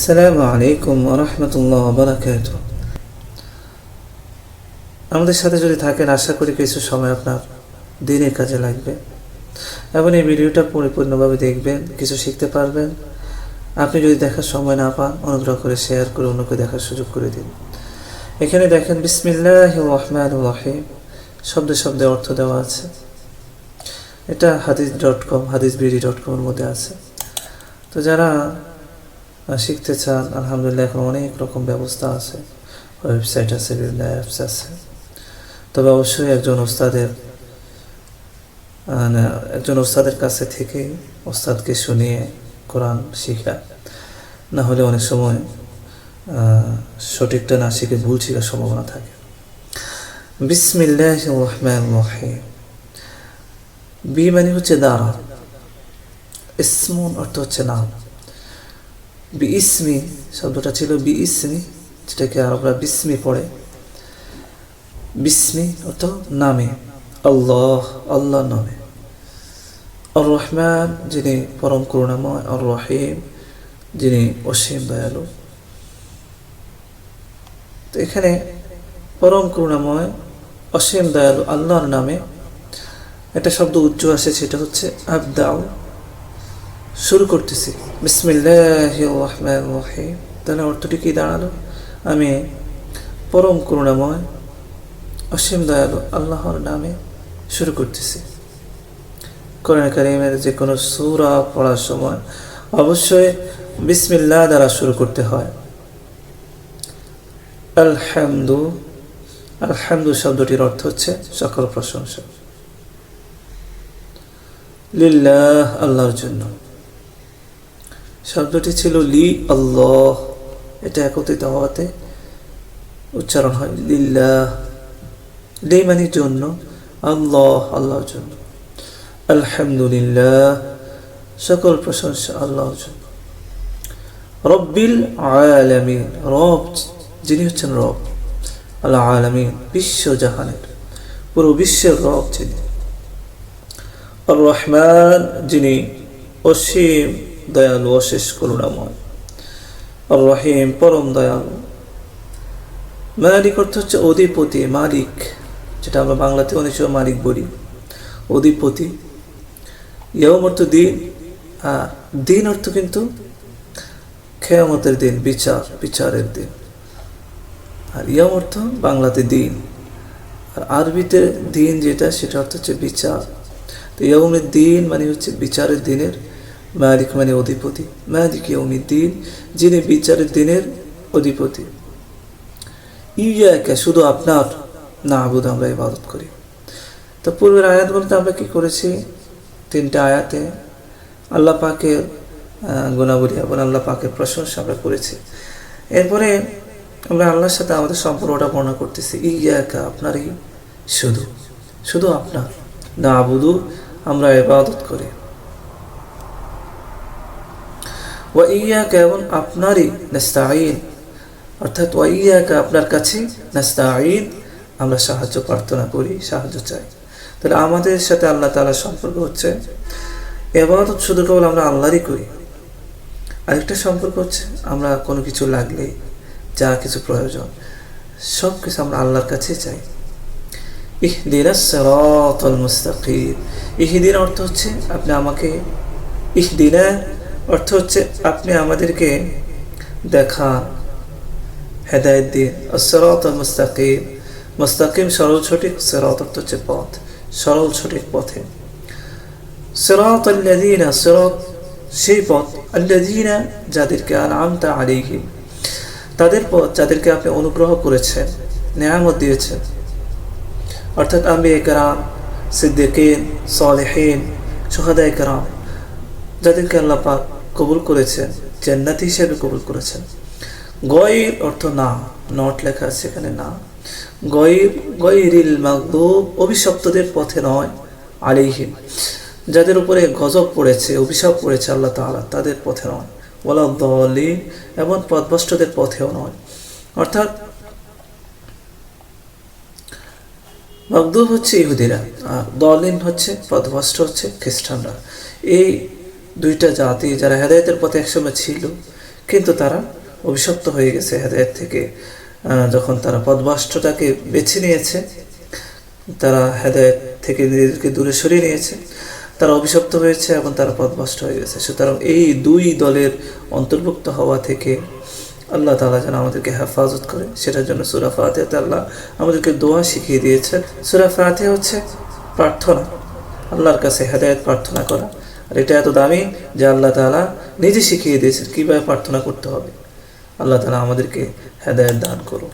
সালাম আলাইকুম রহমতুল্লাহ বরাকাত আমাদের সাথে যদি থাকেন, আশা করি কিছু সময় আপনার দিনের কাজে লাগবে। এবং এই ভিডিওটা পরিপূর্ণভাবে দেখবেন, কিছু শিখতে পারবেন। আপনি যদি দেখার সময় না পান, অনুগ্রহ করে শেয়ার করে অন্যকে দেখার সুযোগ করে দিন। এখানে দেখেন, বিসমিল্লাহ রহমান রহিম। শব্দে শব্দে অর্থ দেওয়া আছে। এটা হাদিস ডট কম, হাদিস বিডি ডট কমের মধ্যে আছে। তো যারা শিখতে চান, আলহামদুলিল্লাহ এখন অনেক রকম ব্যবস্থা আছে। ওয়েবসাইট আছে, বিভিন্ন অ্যাপস আছে। তবে অবশ্যই একজন ওস্তাদের একজন ওস্তাদের কাছে থেকে ওস্তাদকে শুনিয়ে কোরআন শিখা। না হলে অনেক সময় সঠিকটা না শিখে ভুল শেখার সম্ভাবনা থাকে। বিসমিল্লাহ রহমান রহিম। বি মানে হচ্ছে দ্বারা ইসমুন অর্থ হচ্ছে নাম। বি ইসমি শব্দটা ছিল বি ইসমি যেটাকে আরবরা বিসমি পড়ে। বিসমি অর্থ নামে। আল্লাহ আল্লাহ নামে। আর রহমান যিনি পরম করুণাময় আর রহিম যিনি অসীম দয়ালু। তো এখানে পরম করুণাময়, অসীম দয়ালু আল্লাহর নামে। একটা শব্দ উচ্চ আসে, সেটা হচ্ছে আবদাউ। শুরু করতেছি। বিসমিল্লাহ তাহলে অর্থটি কি দাঁড়াল? আমি পরম করুণাময়, অসীম দয়ালু আল্লাহর নামে শুরু করতেছি। কোরআন কারিমের যে কোনো সূরা পড়ার সময় অবশ্যই বিসমিল্লাহ দ্বারা শুরু করতে হয়। আলহামদু আলহামদু শব্দটির অর্থ হচ্ছে সকল প্রশংসা। লিল্লাহ, আল্লাহর জন্য। শব্দটি ছিল লি আল্লাহ। এটা একত্রিত হওয়াতে উচ্চারণ হয় লিল্লাহ। লি মানে জন্য, আল্লাহ, আল্লাহর জন্য। আলহামদুলিল্লাহ, সকল প্রশংসা আল্লাহর জন্য। রব্বিল আলামিন, রব যিনি হচ্ছেন রব আল্লাহ আলামিন, বিশ্ব জাহানের, পুরো বিশ্বের রব যিনি। আর রহমান যিনি অসীম দয়ালু অশেষ করুণাময়। রহিম, পরম দয়ালু। মালিক অর্থ হচ্ছে অধিপতি, মালিক, যেটা আমরা বাংলাতে অনেক সময় মালিক বলি। অধিপতি। ইয়ম অর্থ দিন আর দিন অর্থ কিন্তু খেয়ামতের দিন, বিচার, বিচারের দিন। আর ইয়ম অর্থ বাংলাতে দিন। আর আরবিতে দিন যেটা, সেটা অর্থ হচ্ছে বিচার। তো ইয়মের দিন মানে হচ্ছে বিচারের দিনের মালিক মানে অধিপতি, মালিক ইয়মের দিন যিনি বিচারের দিনের অধিপতি। ইয়াকে শুধু আপনার না, আবুদ, আমরা ইবাদত করি। তো পূর্বের আয়াত বলতে আমরা কি করেছি? তিনটা আয়াতে আল্লাহ পাকের গুণাবলী এবং আল্লাহ পাকের প্রশংসা আমরা করেছি। এরপরে আমরা আল্লাহর সাথে আমাদের সম্পর্কটা বর্ণনা করতেছি। ইয়াকা আপনারই শুধু। শুধু আপনার না, আবুদু, আমরা ইবাদত করি। ওয়া ইয়াকা এবং আপনারই নাস্তাইন অর্থাৎ ওয়া ইয়াকা আপনার কাছে নাস্তাইন আমরা সাহায্য প্রার্থনা করি, সাহায্য চাই। তাহলে আমাদের সাথে আল্লাহ তাআলার সম্পর্ক হচ্ছে এবাদত শুধু কেবল আমরা আল্লাহরই করি। আরেকটা সম্পর্ক হচ্ছে আমরা কোনো কিছু লাগলে যা কিছু প্রয়োজন, সব কিছু আমরা আল্লাহর কাছে চাই। ইহদিনা মুস্তাকিম। ইহদিন অর্থ হচ্ছে আপনি আমাকে ইহদিনা অর্থ হচ্ছে আপনি আমাদেরকে দেখা, হেদায়ত দিন। সিরাতাল মুস্তাকিম মুস্তাকিম সরল সঠিক, সিরাত অর্থ হচ্ছে পথ, সরল সঠিক পথে। সিরাত আল্লাযীনা, সিরাত সেই পথ, আল্লাযীনা যাদেরকে আনআমতা আলাইহিম, তাদের পথ যাদেরকে আপনি অনুগ্রহ করেছেন, নেয়ামত দিয়েছেন। অর্থাৎ আম্বি একরাম সিদ্দিকিন, সালেহীন সোহাদা একরাম যাদেরকে আল্লাহ পাক কবুল করেছেন, জান্নাতি হিসেবে কবুল করেছেন। গয়ের অর্থ না নট লেখা আছে এখানে না। গয়ের, গয়েরিল মাগদুব অভিশপ্তদের পথে নয় আলিহিম যাদের উপরে গজব পড়েছে, অভিশাপ পড়েছে আল্লাহ তাআলা, তাদের পথে নয়। ওলা দলি এবং পথভ্রষ্টদের পথেও নয়। অর্থাৎ মকদুব হচ্ছে ইহুদিরা, আর দলিন হচ্ছে পথভ্রষ্ট হচ্ছে খ্রিস্টানরা। এই দুইটা জাতি যারা হেদায়তের পথে একসময় ছিল, কিন্তু তারা অভিশপ্ত হয়ে গেছে হেদায়ত থেকে। যখন তারা পদবাষ্টটাকে বেছে নিয়েছে, তারা হেদায়ত থেকে নিজেদেরকে দূরে সরিয়ে নিয়েছে, তারা অভিশপ্ত হয়েছে এবং তারা পদভ্রষ্ট হয়ে গেছে। সুতরাং এই দুই দলের অন্তর্ভুক্ত হওয়া থেকে আল্লাহ তালা যেন আমাদেরকে হেফাজত করে সেটার জন্য সুরা ফাতিহাতে আল্লাহ আমাদেরকে দোয়া শিখিয়ে দিয়েছে। সুরা ফাতিহা হচ্ছে প্রার্থনা, আল্লাহর কাছে হেদায়ত প্রার্থনা করা। আর এটা এত দামি যে আল্লাহ তালা নিজে শিখিয়ে দিয়েছেন কীভাবে প্রার্থনা করতে হবে। আল্লাহ তালা আমাদেরকে হেদায়ত দান করুন